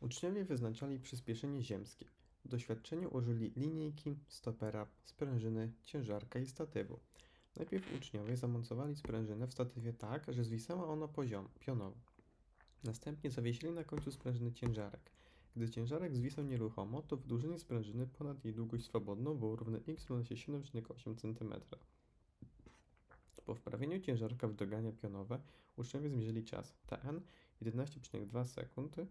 Uczniowie wyznaczali przyspieszenie ziemskie. W doświadczeniu użyli linijki, stopera, sprężyny, ciężarka i statywu. Najpierw uczniowie zamontowali sprężynę w statywie tak, że zwisała ona poziom, pionowo. Następnie zawiesili na końcu sprężyny ciężarek. Gdy ciężarek zwisał nieruchomo, to wydłużenie sprężyny ponad jej długość swobodną było równe x równa się 7,8 cm. Po wprawieniu ciężarka w drgania pionowe uczniowie zmierzyli czas Tn 11,2 sekundy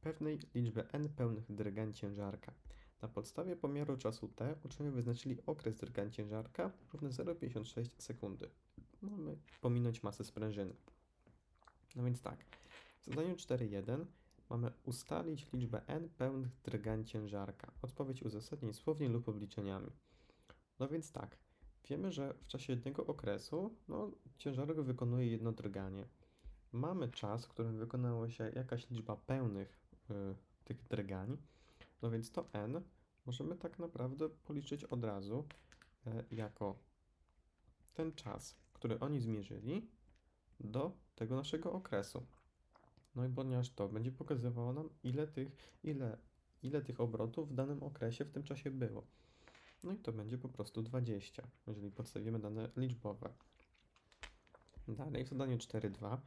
pewnej liczby n pełnych drgań ciężarka. Na podstawie pomiaru czasu t uczniowie wyznaczyli okres drgań ciężarka równy 0,56 sekundy. Mamy pominąć masę sprężyny. No więc tak, w zadaniu 4.1 mamy ustalić liczbę n pełnych drgań ciężarka. Odpowiedź uzasadnij słownie lub obliczeniami. No więc tak, wiemy, że w czasie jednego okresu no, ciężarek wykonuje jedno drganie. Mamy czas, w którym wykonała się jakaś liczba pełnych tych drgań, no więc to n możemy tak naprawdę policzyć od razu y, jako ten czas, który oni zmierzyli do tego naszego okresu. No i ponieważ to będzie pokazywało nam, ile tych, ile, ile tych obrotów w danym okresie w tym czasie było. No i to będzie po prostu 20, jeżeli podstawimy dane liczbowe. Dalej w zadaniu 4.2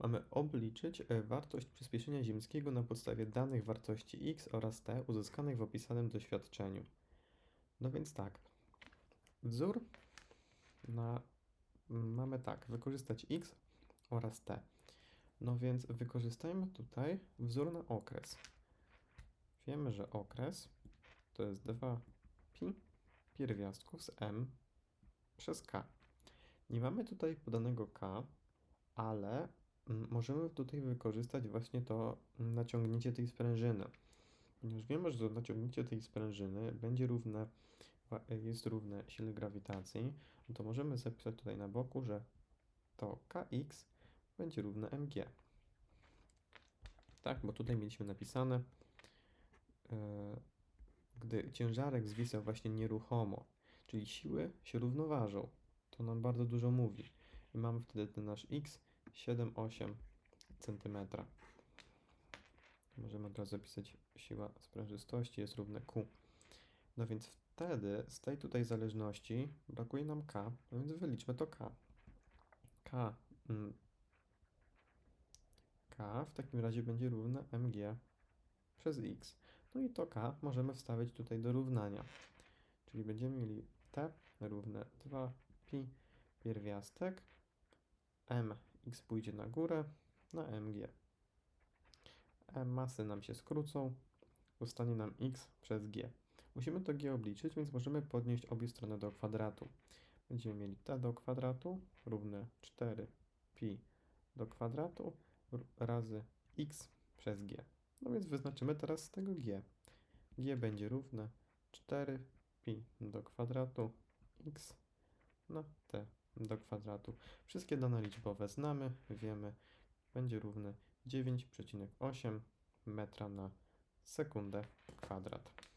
mamy obliczyć e, wartość przyspieszenia ziemskiego na podstawie danych wartości x oraz t uzyskanych w opisanym doświadczeniu. No więc tak, wzór na, mamy tak, wykorzystać x oraz t. No więc wykorzystajmy tutaj wzór na okres. Wiemy, że okres to jest 2pi pierwiastków z m przez k. Nie mamy tutaj podanego k, ale możemy tutaj wykorzystać właśnie to naciągnięcie tej sprężyny. Ponieważ wiemy, że to naciągnięcie tej sprężyny będzie równe, jest równe sile grawitacji, no to możemy zapisać tutaj na boku, że to kx będzie równe mg. Tak, bo tutaj mieliśmy napisane, e, gdy ciężarek zwisał właśnie nieruchomo, czyli siły się równoważą. To nam bardzo dużo mówi. I mamy wtedy ten nasz x 7,8 cm. Możemy od razu zapisać siła sprężystości jest równe Q. No więc wtedy z tej tutaj zależności brakuje nam K, no więc wyliczmy to K. K, mm, K w takim razie będzie równe mg przez x. No i to K możemy wstawić tutaj do równania. Czyli będziemy mieli T równe 2pi pierwiastek m x pójdzie na górę na mg. Masy nam się skrócą, zostanie nam x przez g. Musimy to g obliczyć, więc możemy podnieść obie strony do kwadratu. Będziemy mieli t do kwadratu równe 4pi do kwadratu razy x przez g. No więc wyznaczymy teraz z tego g. g będzie równe 4pi do kwadratu x na t do kwadratu. Wszystkie dane liczbowe znamy, wiemy, będzie równe 9,8 metra na sekundę kwadrat.